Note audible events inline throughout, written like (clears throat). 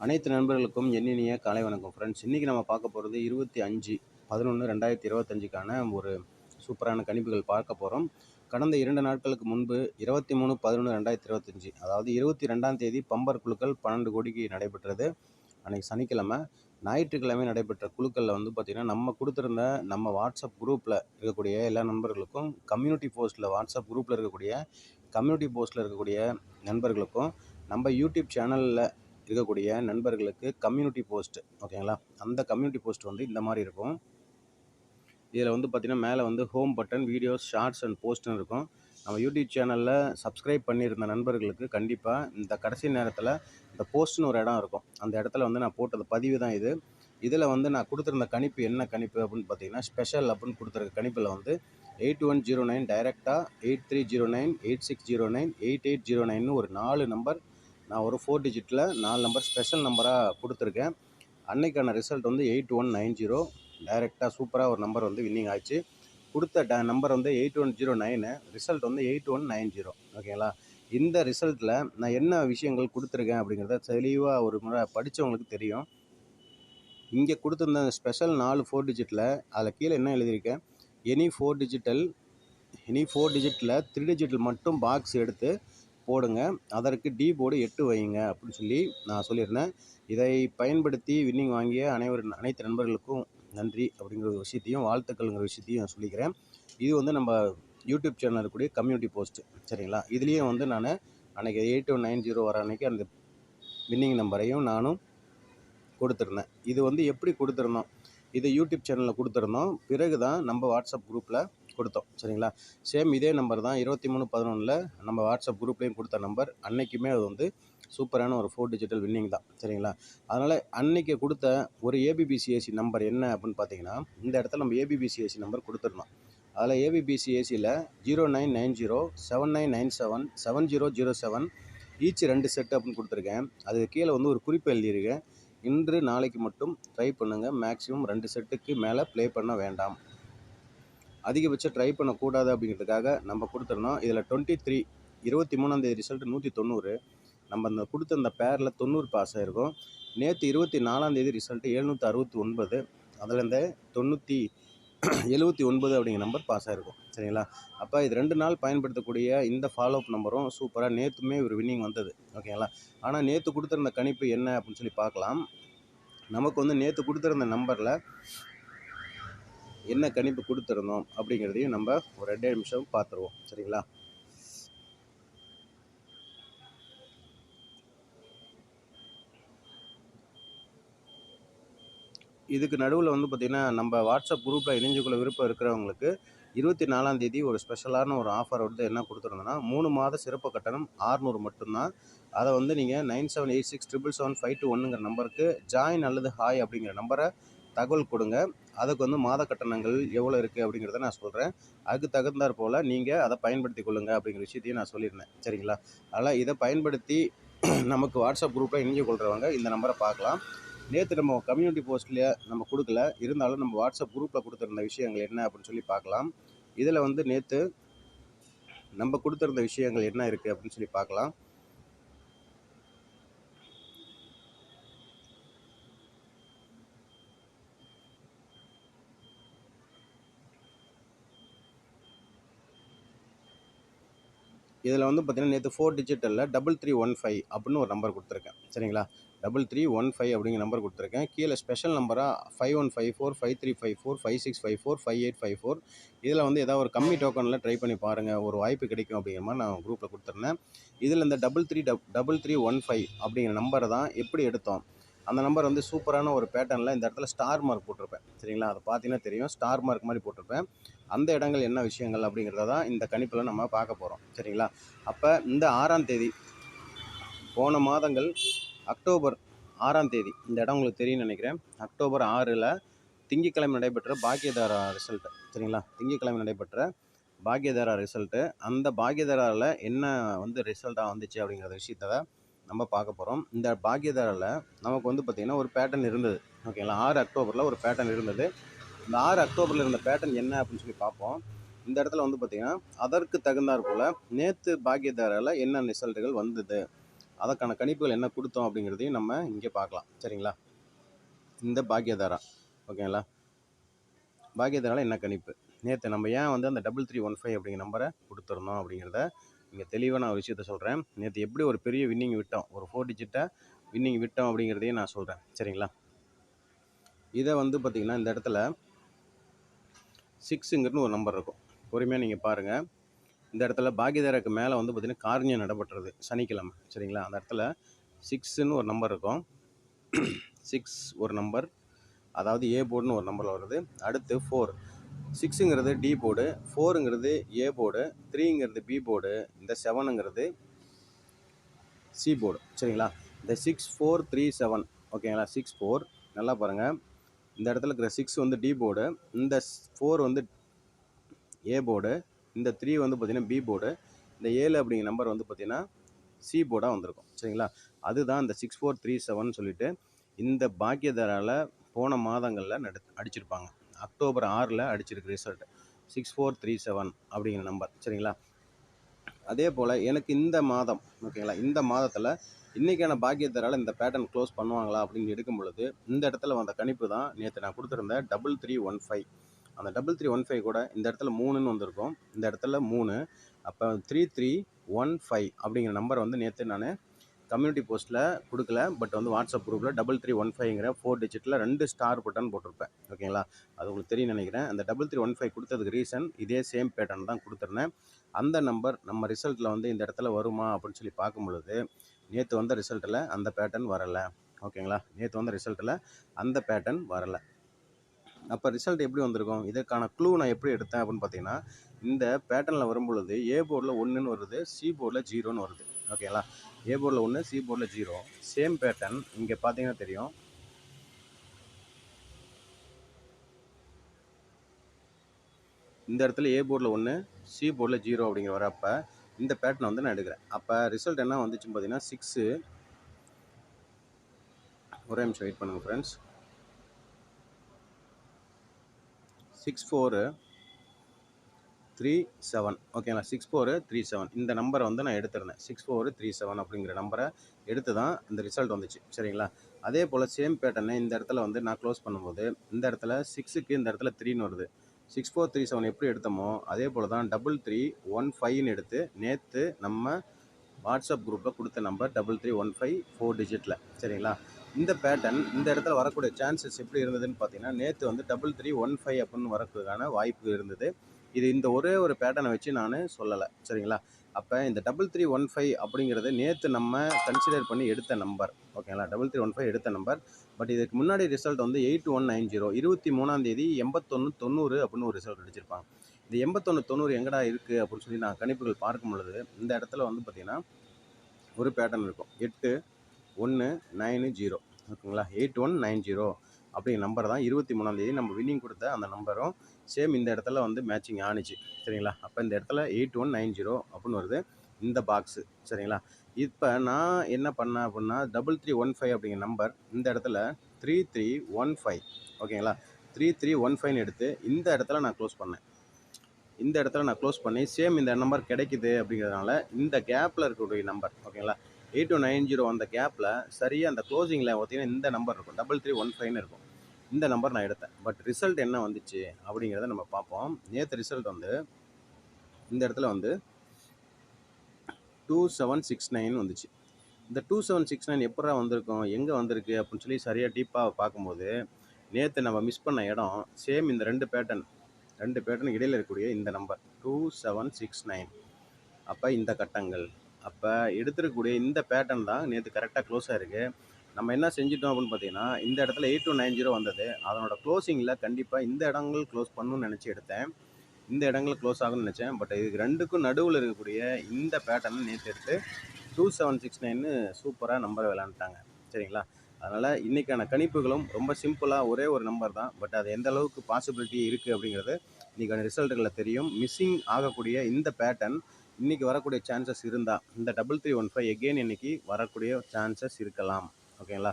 அனைத்து நண்பர்களுக்கும் எண்ணினிய காலை வணக்கம் ஃப்ரெண்ட்ஸ் இன்றைக்கி நம்ம பார்க்க போகிறது இருபத்தி அஞ்சு பதினொன்று ரெண்டாயிரத்தி இருபத்தஞ்சுக்கான ஒரு சூப்பரான கணிப்புகள் பார்க்க போகிறோம் கடந்த இரண்டு நாட்களுக்கு முன்பு இருபத்தி மூணு பதினொன்று ரெண்டாயிரத்தி இருபத்தஞ்சி அதாவது இருபத்தி ரெண்டாம் தேதி பம்பர் குழுக்கள் பன்னெண்டு கோடிக்கு நடைபெற்றது. அன்றைக்கி சனிக்கிழமை ஞாயிற்றுக்கிழமை நடைபெற்ற குழுக்களில் வந்து பார்த்திங்கன்னா நம்ம கொடுத்துருந்த நம்ம வாட்ஸ்அப் குரூப்பில் இருக்கக்கூடிய எல்லா நண்பர்களுக்கும் கம்யூனிட்டி போஸ்ட்டில் வாட்ஸ்அப் குரூப்பில் இருக்கக்கூடிய கம்யூனிட்டி போஸ்ட்டில் இருக்கக்கூடிய நண்பர்களுக்கும் நம்ம யூடியூப் சேனலில் இருக்கக்கூடிய நண்பர்களுக்கு கம்யூனிட்டி போஸ்ட் ஓகேங்களா அந்த கம்யூனிட்டி போஸ்ட் வந்து இந்த மாதிரி இருக்கும். இதில் வந்து பார்த்திங்கன்னா மேலே வந்து home button videos shorts and போஸ்ட்னு இருக்கும். நம்ம யூடியூப் சேனலில் சப்ஸ்கிரைப் பண்ணியிருந்த நண்பர்களுக்கு கண்டிப்பாக இந்த கடைசி நேரத்தில் இந்த போஸ்ட்னு ஒரு இடம் இருக்கும். அந்த இடத்துல வந்து நான் போட்டது பதிவு தான் இது. இதில் வந்து நான் கொடுத்துருந்த கணிப்பு என்ன கணிப்பு அப்படின்னு பார்த்தீங்கன்னா ஸ்பெஷல் அப்படின்னு கொடுத்துருக்க கணிப்பில் வந்து எயிட் ஒன் ஜீரோ நைன் டைரெக்டாக eight three zero nine eight six zero nine eight eight zero நைன்னு ஒரு நாலு நம்பர் நான் ஒரு ஃபோர் டிஜிட்டில் நாலு நம்பர் ஸ்பெஷல் நம்பராக கொடுத்துருக்கேன். அன்னைக்கான ரிசல்ட் வந்து எயிட் ஒன் நைன் ஜீரோ டைரெக்டாக சூப்பராக ஒரு நம்பர் வந்து வின்னிங் ஆச்சு கொடுத்த ட நம்பர் வந்து eight one zero nine result வந்து எயிட் ஒன் நைன் ஜீரோ ஓகேங்களா இந்த ரிசல்ட்டில் நான் என்ன விஷயங்கள் கொடுத்துருக்கேன் அப்படிங்கிறத தெளிவாக ஒரு முறை படித்தவங்களுக்கு தெரியும். இங்கே கொடுத்துருந்த ஸ்பெஷல் நாலு ஃபோர் டிஜிட்டில் அதில் கீழே என்ன எழுதியிருக்கேன்? Any four digital any four டிஜிட்டில் three digital மட்டும் பாக்ஸ் எடுத்து போடுங்க. அதற்கு டி போர்டு எட்டு வைங்க அப்படின்னு சொல்லி நான் சொல்லியிருந்தேன். இதை பயன்படுத்தி வின்னிங் வாங்கிய அனைவரு அனைத்து நண்பர்களுக்கும் நன்றி அப்படிங்கிற ஒரு விஷயத்தையும் வாழ்த்துக்கள்ங்கிற விஷயத்தையும் நான் சொல்லிக்கிறேன். இது வந்து நம்ம யூடியூப் சேனல் இருக்கக்கூடிய கம்யூனிட்டி போஸ்ட்டு சரிங்களா? இதுலேயும் வந்து நான் அன்றைக்கி எயிட் ஒன் நைன் ஜீரோ வர அன்றைக்கி அந்த வின்னிங் நம்பரையும் நானும் கொடுத்துருந்தேன். இது வந்து எப்படி கொடுத்துருந்தோம்? இது யூடியூப் சேனலில் கொடுத்துருந்தோம். பிறகு தான் நம்ம வாட்ஸ்அப் குரூப்பில் கொடுத்தோம். சரிங்களா? சேம் இதே நம்பர் தான். இருபத்தி மூணு பதினொன்றில் நம்ம வாட்ஸ்அப் குரூப்லேயும் கொடுத்த நம்பர் அன்னைக்குமே அது வந்து சூப்பரான ஒரு ஃபோர் டிஜிட்டல் வின்னிங் தான். சரிங்களா? அதனால் அன்னைக்கு கொடுத்த ஒரு ஏபிபிசிஏசி நம்பர் என்ன அப்படின்னு பார்த்தீங்கன்னா இந்த இடத்துல நம்ம ஏபிபிசிஏசி நம்பர் கொடுத்துருந்தோம் அதில் ஏபிபிசிஏசியில் zero nine nine zero seven nine nine seven seven zero zero seven each ரெண்டு செட் அப்படின்னு கொடுத்துருக்கேன். அது கீழே வந்து ஒரு குறிப்பு எழுதியிருக்கேன் இன்று நாளைக்கு மட்டும் ட்ரை பண்ணுங்கள் மேக்ஸிமம் ரெண்டு செட்டுக்கு மேலே ப்ளே பண்ண வேண்டாம். அதிகபட்சம் ட்ரை பண்ணக்கூடாது அப்படிங்கிறதுக்காக நம்ம கொடுத்துருந்தோம் இதில் டுவெண்ட்டி த்ரீ இருபத்தி மூணாந்தேதி ரிசல்ட் நூற்றி தொண்ணூறு. நம்ம அந்த கொடுத்த அந்த பேரில் தொண்ணூறு பாஸ் ஆகிருக்கும் நேற்று இருபத்தி நாலாந்தேதி ரிசல்ட்டு எழுநூற்றி அறுபத்தி ஒன்பது. அதுலேருந்து தொண்ணூற்றி எழுபத்தி ஒன்பது அப்படிங்கிற நம்பர் பாஸ் ஆகிருக்கும் சரிங்களா? அப்போ இது ரெண்டு நாள் பயன்படுத்தக்கூடிய இந்த ஃபாலோ அப் நம்பரும் சூப்பராக நேற்றுமே ஒரு வின்னிங் வந்தது. ஓகேங்களா? ஆனால் நேற்று கொடுத்துருந்த கணிப்பு என்ன அப்படின்னு சொல்லி பார்க்கலாம். நமக்கு வந்து நேற்று கொடுத்துருந்த நம்பரில் என்ன கணிப்பு கொடுத்துருந்தோம் அப்படிங்கிறதையும் நம்ம ஒரு ரெண்டே நிமிஷம் பார்த்துருவோம். சரிங்களா? இதுக்கு நடுவில் வந்து பார்த்திங்கன்னா நம்ம வாட்ஸ்அப் குரூப்பில் இணைஞ்சுக்குள்ள விருப்பம் இருக்கிறவங்களுக்கு இருபத்தி நாலாம் தேதி ஒரு ஸ்பெஷலான ஒரு ஆஃபர் வந்து என்ன கொடுத்துருந்தோன்னா மூணு மாத சிறப்பு கட்டணம் ஆறுநூறு மட்டும்தான். அதை வந்து நீங்கள் nine seven eight six triple seven five two ஒன்றுங்கிற நம்பருக்கு ஜாயின் அல்லது ஹாய் அப்படிங்கிற நம்பரை தகவல் கொடுங்க. அதுக்கு வந்து மாத கட்டணங்கள் எவ்வளோ இருக்குது அப்படிங்கிறத நான் சொல்கிறேன் அதுக்கு தகுந்தாற் போல் நீங்கள் அதை பயன்படுத்தி கொள்ளுங்கள் அப்படிங்கிற விஷயத்தையும் நான் சொல்லியிருந்தேன். சரிங்களா? அதனால் இதை பயன்படுத்தி (clears throat) நமக்கு வாட்ஸ்அப் குரூப்பில் இணைஞ்சு கொள்கிறவங்க இந்த நம்பரை பார்க்கலாம். நேற்று நம்ம கம்யூனிட்டி போஸ்ட்லேயே நம்ம கொடுக்கல. இருந்தாலும் நம்ம வாட்ஸ்அப் குரூப்பில் கொடுத்துருந்த விஷயங்கள் என்ன அப்படின்னு சொல்லி பார்க்கலாம். இதில் வந்து நேற்று நம்ம கொடுத்துருந்த விஷயங்கள் என்ன இருக்குது அப்படின்னு சொல்லி பார்க்கலாம். இதில் வந்து பார்த்திங்கன்னா நேற்று ஃபோர் டிஜிட்டலில் டபுள் த்ரீ ஒன் ஃபைவ் அப்படின்னு ஒரு நம்பர் கொடுத்துருக்கேன். சரிங்களா? டபுள் த்ரீ ஒன் ஃபைவ் அப்படிங்கிற நம்பர் கொடுத்துருக்கேன். கீழே ஸ்பெஷல் நம்பராக five one five four five three five four five six five four five eight five four இதில் வந்து ஏதாவது ஒரு கம்மி டோக்கனில் ட்ரை பண்ணி பாருங்கள் ஒரு வாய்ப்பு கிடைக்கும் அப்படிங்கிற மாதிரி நான் குரூப்பில் கொடுத்துருந்தேன். இதில் இந்த double three dub double three one five அப்படிங்கிற நம்பரை தான் எப்படி எடுத்தோம்? அந்த நம்பர் வந்து சூப்பரான ஒரு பேட்டர்னில் இந்த இடத்துல ஸ்டார் மார்க் போட்டிருப்பேன். சரிங்களா? அதை பார்த்தீங்கன்னா தெரியும். ஸ்டார் மார்க் மாதிரி போட்டிருப்பேன். அந்த இடங்கள் என்ன விஷயங்கள் அப்படிங்கிறத தான் இந்த கணிப்பில் நம்ம பார்க்க போகிறோம் சரிங்களா? அப்போ இந்த ஆறாம் தேதி போன மாதங்கள் அக்டோபர் ஆறாம் தேதி இந்த இடம் உங்களுக்கு தெரியும்னு நினைக்கிறேன். அக்டோபர் ஆறில் திங்கக்கிழமை நடைபெற்ற பாக்கியதாரா ரிசல்ட்டு சரிங்களா? திங்கக்கிழமை நடைபெற்ற பாக்கியதாரா ரிசல்ட்டு அந்த பாக்கியதாராவில் என்ன வந்து ரிசல்ட்டாக வந்துச்சு அப்படிங்கிற விஷயத்த தான் நம்ம பார்க்க போகிறோம் இந்த பாக்கியதாரில் நமக்கு வந்து பார்த்திங்கன்னா ஒரு பேட்டர்ன் இருந்தது. ஓகேங்களா ஆறு அக்டோபரில் ஒரு பேட்டர்ன் இருந்தது. இந்த ஆறு அக்டோபரில் இருந்த பேட்டர்ன் என்ன அப்படின்னு சொல்லி பார்ப்போம். இந்த இடத்துல வந்து பார்த்திங்கன்னா அதற்கு தகுந்தாற் போல் நேற்று பாக்கியதாரில் என்ன ரிசல்ட்டுகள் வந்தது? அதற்கான கணிப்புகள் என்ன கொடுத்தோம் அப்படிங்கிறதையும் நம்ம இங்கே பார்க்கலாம். சரிங்களா? இந்த பாக்கியதாரா. ஓகேங்களா பாக்கியதாரால் என்ன கணிப்பு? நேற்று நம்ம ஏன் வந்து அந்த டபுள் த்ரீ ஒன் ஃபைவ் அப்படிங்கிற நம்பரை கொடுத்துருந்தோம் அப்படிங்கிறத இங்கே தெளிவாக நான் ஒரு விஷயத்த சொல்கிறேன் நேற்று எப்படி ஒரு பெரிய வின்னிங் விட்டோம் ஒரு ஃபோர் டிஜிட்டை வின்னிங் விட்டோம் அப்படிங்கிறதையும் நான் சொல்கிறேன் சரிங்களா? இதை வந்து பார்த்திங்கன்னா இந்த இடத்துல சிக்ஸுங்கிறது ஒரு நம்பர் இருக்கும். பொறுமையாக நீங்கள் பாருங்கள் இந்த இடத்துல பாக்கியதாராக்கு மேலே வந்து பார்த்திங்கன்னா காரணியம் நடப்பட்டுறது சனிக்கிழமை. சரிங்களா? அந்த இடத்துல சிக்ஸுன்னு ஒரு நம்பர் இருக்கும். சிக்ஸ் ஒரு நம்பர் அதாவது ஏ போர்டுன்னு ஒரு நம்பரில் வருது. அடுத்து ஃபோர் சிக்ஸுங்கிறது டி போர்டு ஃபோருங்கிறது ஏ போர்டு த்ரீங்கிறது பி போர்டு இந்த செவனுங்கிறது சி போர்டு சரிங்களா? இந்த சிக்ஸ் ஃபோர் த்ரீ செவன் ஓகேங்களா? சிக்ஸ் ஃபோர் நல்லா பாருங்கள் இந்த இடத்துல இருக்கிற சிக்ஸ் வந்து டி போர்டு இந்த ஃபோர் வந்து ஏ போர்டு இந்த த்ரீ வந்து பார்த்திங்கன்னா பி போர்டு இந்த ஏழு அப்படிங்கிற நம்பர் வந்து பார்த்திங்கன்னா சி போர்டாக வந்திருக்கும். சரிங்களா? அதுதான் இந்த சிக்ஸ் ஃபோர் த்ரீ செவன் சொல்லிட்டு இந்த பாக்கியதாரால் போன மாதங்களில் நடு அடிச்சிருப்பாங்க. அக்டோபர் ஆறில் அடிச்சிருக்கு result six four three seven அப்படிங்கிற நம்பர் சரிங்களா? அதே போல் எனக்கு இந்த மாதம் ஓகேங்களா இந்த மாதத்தில் இன்றைக்கான பாக்கியத்தரால் இந்த பேட்டர்ன் க்ளோஸ் பண்ணுவாங்களா அப்படின்னு எடுக்கும் பொழுது இந்த இடத்துல வந்த கணிப்பு தான் நேற்று நான் கொடுத்துருந்த டபுள் த்ரீ ஒன் ஃபைவ் அந்த டபுள் த்ரீ ஒன் ஃபைவ் கூட இந்த இடத்துல மூணுன்னு வந்திருக்கும். இந்த இடத்துல மூணு அப்போ த்ரீ த்ரீ ஒன் ஃபைவ் அப்படிங்கிற நம்பர் வந்து நேற்று நான் கம்யூனிட்டி போஸ்ட்டில் கொடுக்கல பட் வந்து வாட்ஸ்அப் குரூப்பில் டபுள் த்ரீ ஒன் ஃபைவ்ங்கிற ஃபோர் டிஜிட்டில் ரெண்டு ஸ்டார் பட்டன் போட்டிருப்பேன். ஓகேங்களா? அது உங்களுக்கு தெரியும் நினைக்கிறேன். அந்த டபுள் த்ரீ ஒன் ஃபைவ் கொடுத்ததுக்கு ரீசன் இதே சேம் பேட்டர்ன் தான் கொடுத்துருந்தேன். அந்த நம்பர் நம்ம ரிசல்ட்டில் வந்து இந்த இடத்துல வருமா அப்படின்னு சொல்லி பார்க்கும் பொழுது நேற்று வந்த ரிசல்ட்டில் அந்த பேட்டர்ன் வரலை. ஓகேங்களா? நேற்று வந்த ரிசல்ட்டில் அந்த பேட்டர்ன் வரலை. அப்போ ரிசல்ட் எப்படி வந்திருக்கும்? இதற்கான க்ளூ நான் எப்படி எடுத்தேன் அப்படின்னு பார்த்தீங்கன்னா இந்த பேட்டர்னில் வரும்பொழுது ஏ போர்டில் ஒன்றுன்னு வருது சி போர்டில் ஜீரோன்னு வருது. ஓகேங்களா? ஏ போர்டில் ஒன்று சி போர்டில் ஜீரோ சேம் பேட்டர்ன் இங்கே பார்த்தீங்கன்னா தெரியும். இந்த இடத்துல ஏ போர்டில் ஒன்று சி போர்டில் ஜீரோ அப்படிங்கிற வரப்ப இந்த பேட்டர்ன் வந்து நான் எடுக்கிறேன். அப்போ ரிசல்ட் என்ன வந்துச்சுன்னு பார்த்தீங்கன்னா சிக்ஸு ஒரே நிமிஷம் வெயிட் பண்ணுங்கள் friends six four three seven ஓகேங்களா சிக்ஸ் ஃபோரு த்ரீ செவன் இந்த நம்பரை வந்து நான் எடுத்துருந்தேன். சிக்ஸ் ஃபோரு த்ரீ செவன் அப்படிங்கிற நம்பரை எடுத்து தான் இந்த ரிசல்ட் வந்துச்சு. சரிங்களா? அதே போல் சேம் பேட்டர்னை இந்த இடத்துல வந்து நான் க்ளோஸ் பண்ணும்போது இந்த இடத்துல சிக்ஸுக்கு இந்த இடத்துல த்ரீன்னு வருது. சிக்ஸ் ஃபோர் த்ரீ செவன் எப்படி எடுத்தோமோ அதே போல் தான் டபுள் த்ரீ ஒன் ஃபைவ்னு எடுத்து நேற்று நம்ம வாட்ஸ்அப் குரூப்பில் கொடுத்த number double three one five four டிஜிட்டில் சரிங்களா? இந்த பேட்டர்ன் இந்த இடத்துல வரக்கூடிய சான்சஸ் எப்படி இருந்ததுன்னு பார்த்தீங்கன்னா நேற்று வந்து டபுள் த்ரீ ஒன் ஃபைவ் அப்படின்னு வரதுக்கான வாய்ப்பு இருந்தது. இது இந்த ஒரே ஒரு பேட்டர்னை வச்சு நான் சொல்லலை. சரிங்களா? அப்போ இந்த டபுள் த்ரீ ஒன் ஃபைவ் அப்படிங்கிறது நேற்று நம்ம கன்சிடர் பண்ணி எடுத்த நம்பர் ஓகேங்களா? டபுள் த்ரீ ஒன் ஃபைவ் எடுத்த நம்பர் பட் இதுக்கு முன்னாடி ரிசல்ட் வந்து எயிட் ஒன் நைன் ஜீரோ இருபத்தி மூணாம் தேதி எண்பத்தொன்று தொண்ணூறு அப்படின்னு ஒரு ரிசல்ட் அடிச்சிருப்பாங்க. இந்த எண்பத்தொன்று தொண்ணூறு எங்கடா இருக்குது அப்படின்னு சொல்லி நான் கணிப்புகள் பார்க்கும் பொழுது இந்த இடத்துல வந்து பார்த்திங்கன்னா ஒரு பேட்டர்ன் இருக்கும். எட்டு ஒன்று நைனு ஜீரோ ஓகேங்களா? எயிட் ஒன் நைன் ஜீரோ அப்படிங்கிற நம்பர் தான். இருபத்தி மூணாந்தேதி நம்ம வின்னிங் கொடுத்த அந்த நம்பரும் சேம் இந்த இடத்துல வந்து மேட்சிங் ஆணுச்சு. சரிங்களா? அப்போ இந்த இடத்துல எயிட் ஒன் நைன் ஜீரோ அப்படின்னு வருது. இந்த பாக்ஸு சரிங்களா? இப்போ நான் என்ன பண்ணேன் அப்படின்னா டபுள் த்ரீ ஒன் ஃபைவ் அப்படிங்கிற நம்பர் இந்த இடத்துல த்ரீ த்ரீ ஒன் ஃபைவ் ஓகேங்களா? த்ரீ த்ரீ ஒன் ஃபைவ்னு எடுத்து இந்த இடத்துல நான் க்ளோஸ் பண்ணேன். இந்த இடத்துல நான் க்ளோஸ் பண்ணி சேம் இந்த நம்பர் கிடைக்குது அப்படிங்கிறதுனால இந்த கேப்பில் இருக்கக்கூடிய நம்பர் ஓகேங்களா? எயிட் டூ நைன் ஜீரோ அந்த கேப்பில் சரியாக அந்த க்ளோசிங்கில் பார்த்தீங்கன்னா இந்த நம்பர் இருக்கும். டபுள் த்ரீ ஒன் ஃபைவ்னு இருக்கும். இந்த நம்பர் நான் எடுத்தேன். பட் ரிசல்ட் என்ன வந்துச்சு அப்படிங்கிறத நம்ம பார்ப்போம். நேற்று ரிசல்ட் வந்து இந்த இடத்துல வந்து டூ செவன் சிக்ஸ் நைன் வந்துச்சு. இந்த டூ செவன் சிக்ஸ் நைன் எப்படா வந்திருக்கும்? எங்கே வந்திருக்கு? அப்படின்னு சொல்லி சரியாக டீப்பாக பார்க்கும்போது நேற்று நம்ம மிஸ் பண்ண இடம் சேம் இந்த ரெண்டு பேட்டர்ன் ரெண்டு பேட்டர்ன் இடையில் இருக்கக்கூடிய இந்த number two seven six nine அப்போ இந்த கட்டங்கள். அப்போ எடுத்துருக்கக்கூடிய இந்த பேட்டர்ன் தான் நேற்று கரெக்டாக க்ளோஸ் ஆகிருக்கு நம்ம என்ன செஞ்சிட்டோம் அப்படின்னு பார்த்தீங்கன்னா இந்த இடத்துல எயிட் டூ நைன் ஜீரோ வந்தது. அதனோட க்ளோசிங்கில் கண்டிப்பாக இந்த இடங்கள் க்ளோஸ் பண்ணணும்னு நினச்சி எடுத்தேன். இந்த இடங்கள் க்ளோஸ் ஆகும்னு நினச்சேன். பட் இதுக்கு ரெண்டுக்கும் நடுவில் இருக்கக்கூடிய இந்த பேட்டர்னை நேற்று எடுத்து டூ செவன் சிக்ஸ் நைன்னு சூப்பராக நம்பர் விளாண்டுட்டாங்க சரிங்களா? அதனால் இன்றைக்கான கணிப்புகளும் ரொம்ப சிம்பிளாக ஒரே ஒரு நம்பர் தான். பட் அது எந்த அளவுக்கு பாசிபிலிட்டி இருக்குது அப்படிங்கிறது இன்றைக்கான ரிசல்ட்டுகளில் தெரியும். மிஸ்ஸிங் ஆகக்கூடிய இந்த பேட்டர்ன் இன்றைக்கி வரக்கூடிய சான்சஸ் இருந்தால் இந்த double three one five again இன்றைக்கி வரக்கூடிய சான்சஸ் இருக்கலாம். ஓகேங்களா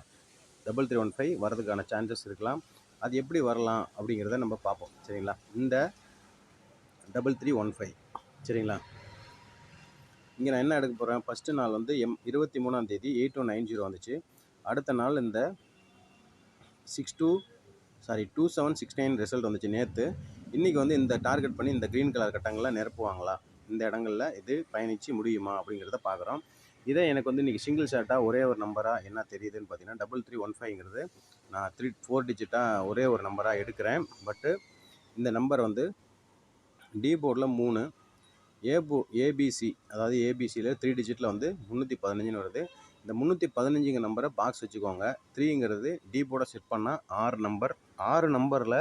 டபுள் த்ரீ ஒன் ஃபைவ் வரதுக்கான சான்சஸ் இருக்கலாம். அது எப்படி வரலாம் அப்படிங்கிறத நம்ம பார்ப்போம். சரிங்களா? இந்த டபுள் த்ரீ ஒன் ஃபைவ் சரிங்களா? இங்கே நான் என்ன எடுக்க போகிறேன் ஃபஸ்ட்டு நாள் வந்து எம் இருபத்தி மூணாம் தேதி எயிட் டூ நைன் ஜீரோ வந்துச்சு. அடுத்த நாள் இந்த six two sorry two seven six nine result வந்துச்சு நேற்று இன்றைக்கி வந்து இந்த டார்கெட் பண்ணி இந்த க்ரீன் கலர் கட்டங்கள்லாம் நிரப்புவாங்களா? இந்த இடங்களில் இது பயணித்து முடியுமா அப்படிங்கிறத பார்க்குறோம் இதே எனக்கு வந்து இன்றைக்கி சிங்கிள் ஷாட்டாக ஒரே ஒரு நம்பராக என்ன தெரியுதுன்னு பார்த்தீங்கன்னா டபுள் த்ரீ ஒன் ஃபைவ்ங்கிறது நான் த்ரீ ஃபோர் டிஜிட்டாக ஒரே ஒரு நம்பராக எடுக்கிறேன். பட்டு இந்த நம்பர் வந்து டி போர்டில் மூணு ஏ போ ஏபிசி அதாவது ஏபிசியில் த்ரீ டிஜிட்டில் வந்து முந்நூற்றி பதினஞ்சுன்னு வருது. இந்த முந்நூற்றி பதினஞ்சுங்க நம்பரை பாக்ஸ் வச்சுக்கோங்க. த்ரீங்கிறது டி போர்டை செட் பண்ணால் ஆறு நம்பர் ஆறு நம்பரில்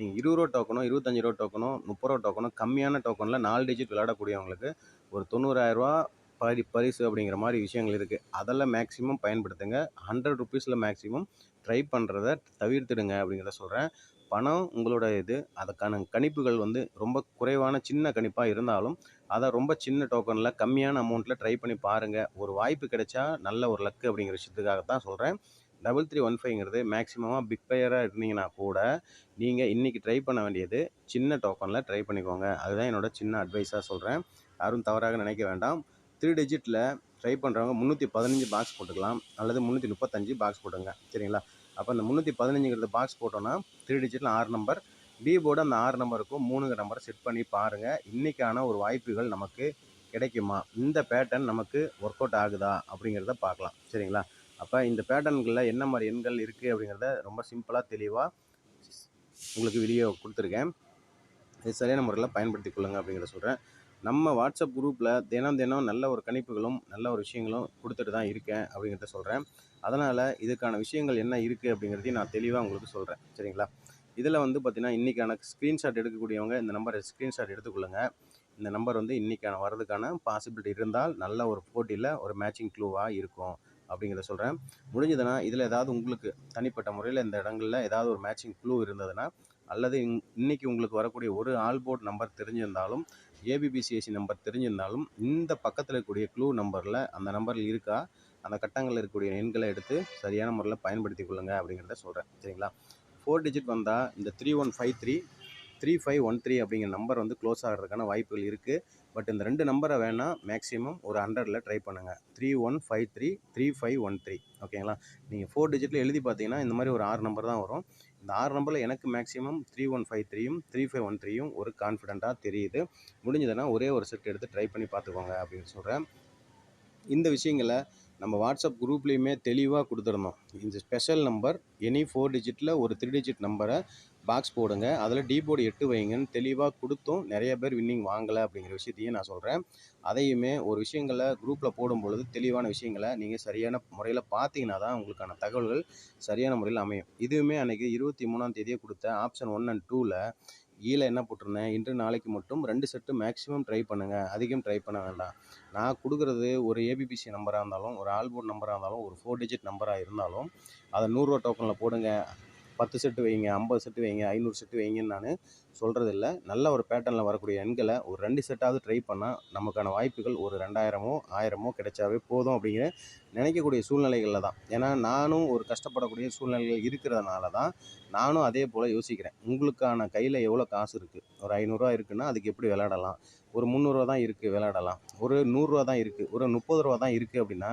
நீங்கள் இருபது ரூபா டோக்கனோ இருபத்தஞ்சி ரூபா டோக்கனோ முப்பது ரூபா டோக்கனோ கம்மியான டோக்கனில் நாலு டிஜிட் விளையாடக்கூடியவங்களுக்கு ஒரு தொண்ணூறாயிரரூவா பரி பரிசு அப்படிங்கிற மாதிரி விஷயங்கள் இருக்குது அதெல்லாம் மேக்ஸிமம் பயன்படுத்துங்க. ஹண்ட்ரட் ருபீஸில் மேக்ஸிமம் ட்ரை பண்ணுறத தவிர்த்துடுங்க அப்படிங்கிறத சொல்கிறேன் பணம் உங்களோட இது. அதுக்கான கணிப்புகள் வந்து ரொம்ப குறைவான சின்ன கணிப்பாக இருந்தாலும் அதை ரொம்ப சின்ன டோக்கனில் கம்மியான அமௌண்ட்டில் ட்ரை பண்ணி பாருங்கள் ஒரு வாய்ப்பு கிடைச்சா நல்ல ஒரு லக்கு அப்படிங்கிற விஷயத்துக்காக தான் சொல்கிறேன் டபுள் த்ரீ ஒன் ஃபைவ்ங்கிறது மேக்ஸிமமாக பிக் பையராக இருந்தீங்கன்னா கூட நீங்கள் இன்றைக்கி ட்ரை பண்ண வேண்டியது சின்ன டோக்கனில் ட்ரை பண்ணிக்கோங்க. அதுதான் என்னோட சின்ன அட்வைஸாக சொல்கிறேன் யாரும் தவறாக நினைக்க வேண்டாம். த்ரீ டிஜிட்டில் ட்ரை பண்ணுறவங்க முந்நூற்றி பதினஞ்சு பாக்ஸ் போட்டுக்கலாம். அல்லது முந்நூற்றி முப்பத்தஞ்சு பாக்ஸ் போட்டுங்க சரிங்களா? அப்போ இந்த முந்நூற்றி பதினஞ்சுங்கிறது பாக்ஸ் போட்டோன்னா த்ரீ டிஜிட்டில் ஆறு நம்பர் பி போர்டு அந்த ஆறு நம்பருக்கும் மூணுங்க நம்பரை செட் பண்ணி பாருங்கள் இன்றைக்கான ஒரு வாய்ப்புகள் நமக்கு கிடைக்குமா? இந்த பேட்டர்ன் நமக்கு ஒர்க் அவுட் ஆகுதா? அப்படிங்கிறத பார்க்கலாம். சரிங்களா? அப்போ இந்த பேட்டர்ன்களில் என்ன மாதிரி எண்கள் இருக்குது அப்படிங்கிறத ரொம்ப சிம்பிளாக தெளிவாக உங்களுக்கு வீடியோ கொடுத்துருக்கேன். இது சரியான முறையில் பயன்படுத்தி கொள்ளுங்க அப்படிங்கிறத சொல்கிறேன் நம்ம வாட்ஸ்அப் குரூப்பில் தினம் தினம் நல்ல ஒரு கணிப்புகளும் நல்ல ஒரு விஷயங்களும் கொடுத்துட்டு தான் இருக்கேன் அப்படிங்கிறத சொல்கிறேன் அதனால் இதுக்கான விஷயங்கள் என்ன இருக்குது அப்படிங்கிறதையும் நான் தெளிவாக உங்களுக்கு சொல்கிறேன் சரிங்களா? இதில் வந்து பார்த்திங்கன்னா இன்றைக்கான ஸ்க்ரீன்ஷாட் எடுக்கக்கூடியவங்க இந்த நம்பரை ஸ்க்ரீன்ஷாட் எடுத்துக்கொள்ளுங்க. இந்த நம்பர் வந்து இன்றைக்கான வரதுக்கான பாசிபிலிட்டி இருந்தால் நல்ல ஒரு போட்டியில் ஒரு மேட்சிங் க்ளூவாக இருக்கும். அப்படிங்கிறத சொல்கிறேன் முடிஞ்சதுன்னா இதில் ஏதாவது உங்களுக்கு தனிப்பட்ட முறையில் இந்த இடங்களில் ஏதாவது ஒரு மேட்சிங் க்ளூ இருந்ததுன்னா அல்லது இன் இன்னைக்கு உங்களுக்கு வரக்கூடிய ஒரு all board number தெரிஞ்சிருந்தாலும் A B B C S C number தெரிஞ்சிருந்தாலும் இந்த பக்கத்தில் இருக்கக்கூடிய க்ளூ நம்பரில் அந்த நம்பரில் இருக்கா? அந்த கட்டங்களில் இருக்கக்கூடிய எண்களை எடுத்து சரியான முறையில் பயன்படுத்தி கொள்ளுங்க அப்படிங்கிறத சொல்கிறேன் சரிங்களா? ஃபோர் டிஜிட் வந்தால் இந்த three one five three three five one three அப்படிங்கிற நம்பர் வந்து க்ளோஸ் ஆகிறதுக்கான வாய்ப்புகள் இருக்குது பட் இந்த ரெண்டு நம்பரை வேணால் மேக்ஸிமம் ஒரு ஹண்ட்ரடில் ட்ரை பண்ணுங்கள் three one five three three five one three. ஓகேங்களா? நீங்கள் ஃபோர் டிஜிட்டில் எழுதி பார்த்தீங்கன்னா இந்த மாதிரி ஒரு ஆறு நம்பர் தான் வரும். இந்த ஆறு நம்பரில் எனக்கு மேக்ஸிமம் த்ரீ ஒன் ஃபைவ் த்ரீயும் த்ரீ ஃபைவ் ஒன் த்ரீயும் ஒரு கான்ஃபிடென்ட்டாக தெரியுது. முடிஞ்சதுன்னா ஒரே ஒரு செட் எடுத்து ட்ரை பண்ணி பார்த்துக்கோங்க அப்படின்னு சொல்கிறேன் இந்த விஷயங்களை நம்ம வாட்ஸ்அப் குரூப்லேயுமே தெளிவாக கொடுத்துருந்தோம் இந்த ஸ்பெஷல் நம்பர் எனி ஃபோர் டிஜிட்டில் ஒரு த்ரீ டிஜிட் நம்பரை பாக்ஸ் போடுங்க. அதில் டீ போர்டு எட்டு வைங்கன்னு தெளிவாக கொடுத்தும் நிறைய பேர் வின்னிங் வாங்கலை அப்படிங்கிற விஷயத்தையும் நான் சொல்கிறேன் அதையுமே ஒரு விஷயங்களை குரூப்பில் போடும் பொழுது தெளிவான விஷயங்களை நீங்கள் சரியான முறையில் பார்த்தீங்கன்னா தான் உங்களுக்கான தகவல்கள் சரியான முறையில் அமையும். இதுவுமே அன்றைக்கி இருபத்தி மூணாம் தேதியே கொடுத்த ஆப்ஷன் ஒன் அண்ட் டூவில் கீழே என்ன போட்டிருந்தேன்? இன்று நாளைக்கு மட்டும் ரெண்டு செட்டு மேக்ஸிமம் ட்ரை பண்ணுங்கள் அதிகம் ட்ரை பண்ண வேண்டாம். நான் கொடுக்குறது ஒரு ஏபிபிசி நம்பராக இருந்தாலும் ஒரு ஆல்போர்ட் நம்பராக இருந்தாலும் ஒரு ஃபோர் டிஜிட் நம்பராக இருந்தாலும் அதை நூறுரூவா டோக்கனில் போடுங்க. பத்து செட்டு வைங்க ஐம்பது செட்டு வைங்க ஐநூறு செட்டு வைங்கன்னு நான் சொல்கிறது இல்லை நல்ல ஒரு பேட்டர்னில் வரக்கூடிய எண்களை ஒரு ரெண்டு செட்டாவது ட்ரை பண்ணால் நமக்கான வாய்ப்புகள் ஒரு ரெண்டாயிரமோ ஆயிரமோ கிடைச்சாவே போதும் அப்படிங்கிற நினைக்கக்கூடிய சூழ்நிலைகளில் தான். ஏன்னா நானும் ஒரு கஷ்டப்படக்கூடிய சூழ்நிலைகள் இருக்கிறதுனால தான் நானும் அதே போல் யோசிக்கிறேன். உங்களுக்கான கையில் எவ்வளோ காசு இருக்குது ஒரு ஐநூறுரூவா இருக்குன்னா அதுக்கு எப்படி விளையாடலாம்? ஒரு முந்நூறுரூவா தான் இருக்குது விளையாடலாம். ஒரு நூறுரூவா தான் இருக்குது ஒரு முப்பது ரூபா தான் இருக்குது அப்படின்னா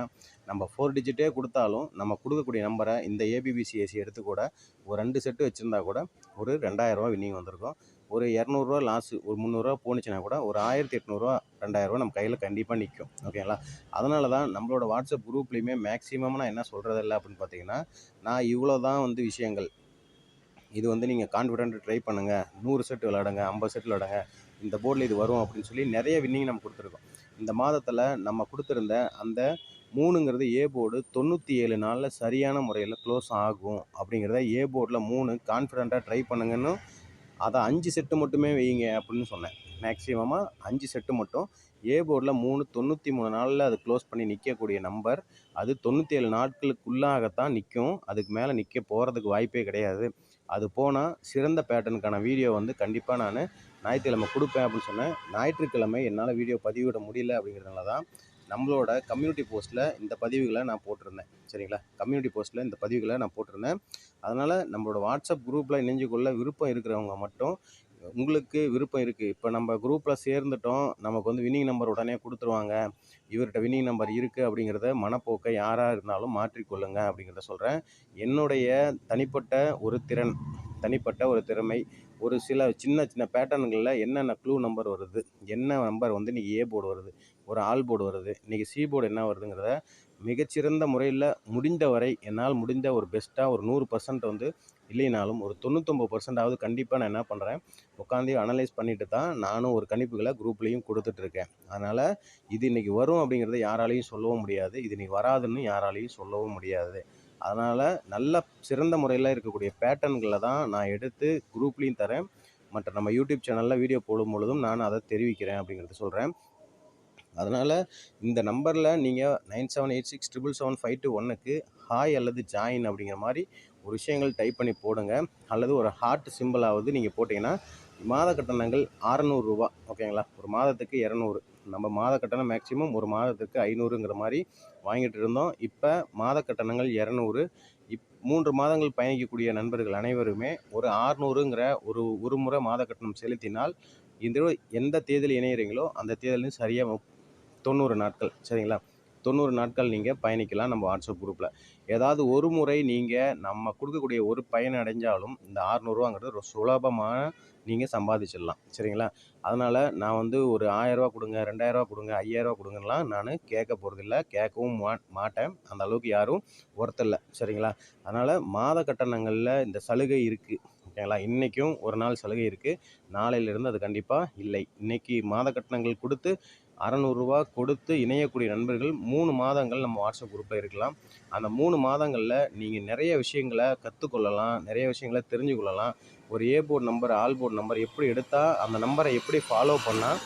நம்ம ஃபோர் டிஜிட்டே கொடுத்தாலும் நம்ம கொடுக்கக்கூடிய நம்பரை இந்த ஏபிபிசிஎஸ்சி எடுத்து கூட ஒரு ரெண்டு செட்டு வச்சுருந்தா கூட ஒரு ரெண்டாயிரரூவா வின்னிங் வந்திருக்கும். ஒரு இரநூறுவா லாஸு ஒரு முந்நூறுரூவா போணுச்சுன்னா கூட ஒரு ஆயிரத்தி எட்நூறுரூவா ரெண்டாயிரரூவா நம்ம கையில் கண்டிப்பாக நிற்கும் ஓகேங்களா அதனால தான் நம்மளோட வாட்ஸ்அப் குரூப்லேயுமே மேக்ஸிமம் நான் என்ன சொல்கிறதில்ல அப்படின்னு பார்த்தீங்கன்னா நான் இவ்வளோ தான் வந்து விஷயங்கள். இது வந்து நீங்கள் கான்ஃபிடென்ட் ட்ரை பண்ணுங்கள் நூறு செட் விளாடுங்க ஐம்பது செட் விளாடுங்க இந்த போர்டில் இது வரும் அப்படின்னு சொல்லி நிறைய வின்னிங் நம்ம கொடுத்துருக்கோம். இந்த மாதத்தில் நம்ம கொடுத்துருந்த அந்த மூணுங்கிறது ஏ போர்டு தொண்ணூற்றி ஏழு நாளில் சரியான முறையில் க்ளோஸ் ஆகும். அப்படிங்கிறத ஏ போர்டில் மூணு கான்ஃபிடெண்ட்டாக ட்ரை பண்ணுங்கன்னு அதை அஞ்சு செட்டு மட்டுமே வைங்க அப்படின்னு சொன்னேன். மேக்ஸிமமாக அஞ்சு செட்டு மட்டும். ஏ போர்டில் மூணு தொண்ணூற்றி மூணு நாளில் அது க்ளோஸ் பண்ணி நிற்கக்கூடிய நம்பர் அது தொண்ணூற்றி ஏழு நாட்களுக்குள்ளாகத்தான் நிற்கும் அதுக்கு மேலே நிற்க போகிறதுக்கு வாய்ப்பே கிடையாது. அது போனால் சிறந்த பேட்டர்னுக்கான வீடியோ வந்து கண்டிப்பாக நான் ஞாயிற்றுக்கிழமை கொடுப்பேன் அப்படின்னு சொன்னேன். ஞாயிற்றுக்கிழமை என்னால் வீடியோ பதிவிட முடியல அப்படிங்கிறதுனால தான் நம்மளோட கம்யூனிட்டி போஸ்ட்டில் இந்த பதிவுகளை நான் போட்டிருந்தேன். சரிங்களா? கம்யூனிட்டி போஸ்ட்டில் இந்த பதிவுகளை நான் போட்டிருந்தேன். அதனால் நம்மளோட வாட்ஸ்அப் குரூப்பில் இணைஞ்சு கொள்ள விருப்பம் இருக்கிறவங்க மட்டும் உங்களுக்கு விருப்பம் இருக்குது இப்போ நம்ம குரூப்பில் சேர்ந்துட்டோம். நமக்கு வந்து வின்னிங் நம்பர் உடனே கொடுத்துருவாங்க. இவர்கிட்ட வின்னிங் நம்பர் இருக்குது அப்படிங்கிறத மனப்போக்கை யாராக இருந்தாலும் மாற்றிக்கொள்ளுங்க அப்படிங்கிறத சொல்கிறேன் என்னுடைய தனிப்பட்ட ஒரு திறன் தனிப்பட்ட ஒரு திறமை ஒரு சில சின்ன சின்ன பேட்டர்ன்களில் என்னென்ன க்ளூ நம்பர் வருது என்ன நம்பர் வந்து இன்றைக்கி ஏ போர்டு வருது ஒரு ஆல் போர்டு வருது இன்றைக்கி சி போர்டு என்ன வருதுங்கிறத மிகச்சிறந்த முறையில் முடிந்த வரை என்னால் முடிந்த ஒரு பெஸ்ட்டாக ஒரு நூறு பர்சன்ட் வந்து இல்லைனாலும் ஒரு தொண்ணூத்தொம்பது பர்சன்டாவது கண்டிப்பாக நான் என்ன பண்ணுறேன் உட்காந்து அனலைஸ் பண்ணிட்டு தான் நானும் ஒரு கணிப்புகளை குரூப்லேயும் கொடுத்துட்ருக்கேன் அதனால் இது இன்றைக்கி வரும் அப்படிங்கிறத யாராலையும் சொல்லவும் முடியாது இது இன்றைக்கி வராதுன்னு யாராலையும் சொல்லவும் முடியாது. அதனால் நல்ல சிறந்த முறையில் இருக்கக்கூடிய பேட்டர்ன்களை தான் நான் எடுத்து குரூப்லேயும் தரேன். மற்ற நம்ம யூடியூப் சேனலில் வீடியோ போடும் பொழுதும் நான் அதை தெரிவிக்கிறேன் அப்படிங்கிறத சொல்கிறேன் அதனால் இந்த நம்பரில் நீங்கள் nine seven eight six triple seven five two ஒன்னுக்கு ஹாய் அல்லது ஜாயின் அப்படிங்கிற மாதிரி ஒரு விஷயங்கள் டைப் பண்ணி போடுங்க. அல்லது ஒரு ஹார்ட் சிம்பிளாவது நீங்கள் போட்டிங்கன்னா மாத கட்டணங்கள் அறநூறுரூவா ஓகேங்களா ஒரு மாதத்துக்கு இரநூறு. நம்ம மாத கட்டணம் மேக்ஸிமம் ஒரு மாதத்துக்கு ஐநூறுங்கிற மாதிரி வாங்கிட்டு இருந்தோம். இப்போ மாத கட்டணங்கள் இரநூறு. இப் மூன்று மாதங்கள் பயணிக்கக்கூடிய நண்பர்கள் அனைவருமே ஒரு ஆறுநூறுங்கிற ஒரு ஒரு முறை மாத கட்டணம் செலுத்தினால் இந்த எந்த தேதியில் இணையிறீங்களோ அந்த தேதியிலையும் சரியாக தொண்ணூறு நாட்கள். சரிங்களா? தொண்ணூறு நாட்கள் நீங்கள் பயணிக்கலாம் நம்ம வாட்ஸ்அப் குரூப்பில் ஏதாவது ஒரு முறை நீங்கள் நம்ம கொடுக்கக்கூடிய ஒரு பயன் அடைஞ்சாலும் இந்த ஆறுநூறுவாங்கிறது ஒரு நீங்கள் சம்பாதிச்சிடலாம். சரிங்களா? அதனால் நான் வந்து ஒரு ஆயரூவா கொடுங்க ரெண்டாயிரரூவா கொடுங்க ஐயாயிரரூவா கொடுங்கலாம் நான் கேட்க போகிறதில்ல கேட்கவும் மா மாட்டேன். அந்த அளவுக்கு யாரும் ஒருத்தரில்ல சரிங்களா? அதனால் மாத கட்டணங்களில் இந்த சலுகை இருக்குது ஓகேங்களா? இன்றைக்கும் ஒரு நாள் சலுகை இருக்குது நாளையிலேருந்து அது கண்டிப்பாக இல்லை. இன்றைக்கி மாத கட்டணங்கள் கொடுத்து அறநூறுரூவா கொடுத்து இணையக்கூடிய நண்பர்கள் மூணு மாதங்கள் நம்ம வாட்ஸ்அப் குரூப்பில் இருக்கலாம். அந்த மூணு மாதங்களில் நீங்கள் நிறைய விஷயங்களை கற்றுக்கொள்ளலாம் நிறைய விஷயங்களை தெரிஞ்சு கொள்ளலாம் ஒரு A board number all board number எப்படி எடுத்தால் அந்த நம்பரை எப்படி ஃபாலோ பண்ணால்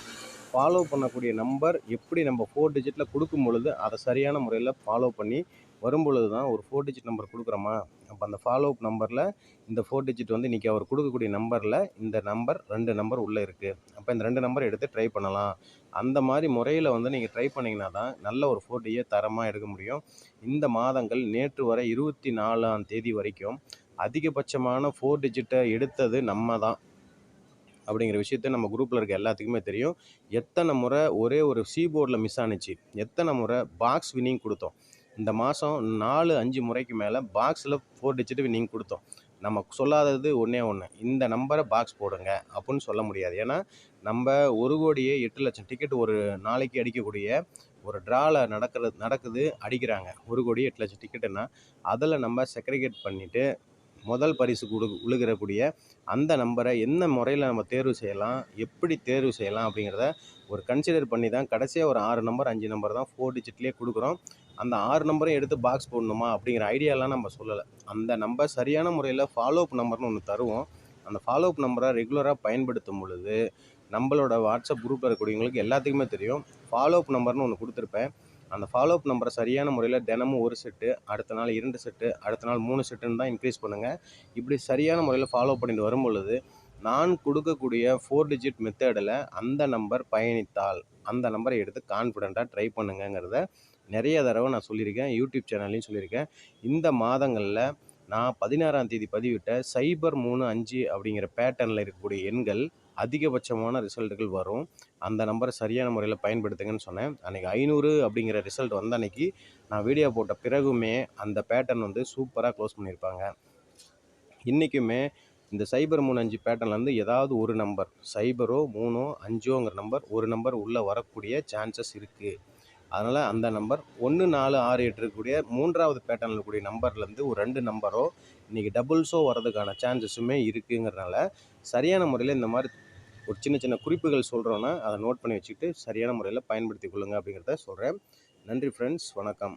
ஃபாலோ பண்ணக்கூடிய நம்பர் எப்படி நம்ம ஃபோர் டிஜிட்டில் கொடுக்கும் பொழுது அதை சரியான முறையில் ஃபாலோ பண்ணி வரும்பொழுது தான் ஒரு ஃபோர் டிஜிட் நம்பர் கொடுக்குறோமா? அப்போ அந்த ஃபாலோ அப் நம்பரில் இந்த ஃபோர் டிஜிட் வந்து இன்றைக்கி அவர் கொடுக்கக்கூடிய நம்பரில் இந்த நம்பர் ரெண்டு நம்பர் உள்ளே இருக்குது அப்போ இந்த ரெண்டு நம்பர் எடுத்து ட்ரை பண்ணலாம். அந்த மாதிரி முறையில் வந்து நீங்கள் ட்ரை பண்ணிங்கன்னா தான் நல்ல ஒரு ஃபோட்டோயை தரமாக எடுக்க முடியும். இந்த மாதங்கள் நேற்று வரை இருபத்தி நாலாம் தேதி வரைக்கும் அதிகபட்சமான ஃபோர் டிஜிட்டை எடுத்தது நம்ம தான் அப்படிங்கிற விஷயத்த நம்ம குரூப்பில் இருக்க எல்லாத்துக்குமே தெரியும். எத்தனை முறை ஒரே ஒரு சி போர்டில் மிஸ் ஆணுச்சு எத்தனை முறை பாக்ஸ் வினிங் கொடுத்தோம். இந்த மாதம் நாலு அஞ்சு முறைக்கு மேலே பாக்ஸில் ஃபோர் டிஜிட்டு நீங்கள் கொடுத்தோம். நம்ம சொல்லாதது ஒன்றே ஒன்று இந்த நம்பரை பாக்ஸ் போடுங்க அப்படின்னு சொல்ல முடியாது. ஏன்னா நம்ம ஒரு கோடியே எட்டு லட்சம் டிக்கெட் ஒரு நாளைக்கு அடிக்கக்கூடிய ஒரு ட்ராவில் நடக்கிறது நடக்குது அடிக்கிறாங்க. ஒரு கோடி எட்டு லட்சம் டிக்கெட்டுன்னா அதில் நம்ம செக்ரிகேட் பண்ணிவிட்டு முதல் பரிசு கொடு உழுகிறக்கூடிய அந்த நம்பரை என்ன முறையில் நம்ம தேர்வு செய்யலாம் எப்படி தேர்வு செய்யலாம் அப்படிங்கிறத ஒரு கன்சிடர் பண்ணி தான் கடைசியாக ஒரு ஆறு நம்பர் அஞ்சு நம்பர் தான் ஃபோர் டிஜிட்லேயே கொடுக்குறோம். அந்த ஆறு நம்பரையும் எடுத்து பாக்ஸ் போடணுமா அப்படிங்கிற ஐடியாலாம் நம்ம சொல்லலை. அந்த நம்பர் சரியான முறையில் ஃபாலோ அப் நம்பர்னு ஒன்று தருவோம். அந்த ஃபாலோ அப் நம்பரை ரெகுலராக பயன்படுத்தும் பொழுது நம்மளோட வாட்ஸ்அப் குரூப்பில் இருக்கக்கூடியவங்களுக்கு எல்லாத்துக்குமே தெரியும். ஃபாலோ அப் நம்பர்னு ஒன்று கொடுத்துருப்பேன். அந்த ஃபாலோ அப் நம்பரை சரியான முறையில் தினமும் ஒரு செட்டு அடுத்த நாள் இரண்டு செட்டு அடுத்த நாள் மூணு செட்டுன்னு தான் இன்க்ரீஸ் பண்ணுங்கள் இப்படி சரியான முறையில் ஃபாலோ பண்ணிட்டு வரும் பொழுது நான் கொடுக்கக்கூடிய ஃபோர் டிஜிட் மெத்தடில் அந்த நம்பர் பயணித்தால் அந்த நம்பரை எடுத்து கான்ஃபிடெண்ட்டாக ட்ரை பண்ணுங்கங்கிறத நிறைய தடவை நான் சொல்லியிருக்கேன் யூடியூப் சேனல்லையும் சொல்லியிருக்கேன். இந்த மாதங்களில் நான் பதினாறாம் தேதி பதிவிட்ட சைபர் மூணு அஞ்சு அப்படிங்கிற பேட்டர்னில் இருக்கக்கூடிய எண்கள் அதிகபட்சமான ரிசல்ட்டுகள் வரும். அந்த நம்பரை சரியான முறையில் பயன்படுத்துங்கன்னு சொன்னேன். அன்றைக்கி ஐநூறு அப்படிங்கிற ரிசல்ட் வந்த அன்றைக்கி நான் வீடியோ போட்ட பிறகுமே அந்த பேட்டர்ன் வந்து சூப்பராக க்ளோஸ் பண்ணியிருப்பாங்க. இன்றைக்குமே இந்த சைபர் மூணு அஞ்சு பேட்டர்ன்லேருந்து ஏதாவது ஒரு நம்பர் சைபரோ மூணோ அஞ்சோங்கிற நம்பர் ஒரு நம்பர் உள்ளே வரக்கூடிய சான்சஸ் இருக்குது அதனால் அந்த நம்பர் ஒன்று நாலு ஆறு எட்டு இருக்கக்கூடிய மூன்றாவது பேட்டர்னில் இருக்கக்கூடிய நம்பர்லேருந்து ஒரு ரெண்டு நம்பரோ இன்றைக்கி டபுள்ஸோ வரதுக்கான சான்சஸுமே இருக்குங்கிறனால சரியான முறையில் இந்த மாதிரி ஒரு சின்ன சின்ன குறிப்புகள் சொல்கிறோன்னா அதை நோட் பண்ணி வச்சுக்கிட்டு சரியான முறையில் பயன்படுத்தி கொள்ளுங்கள் அப்படிங்கிறத சொல்கிறேன் நன்றி ஃப்ரெண்ட்ஸ் வணக்கம்.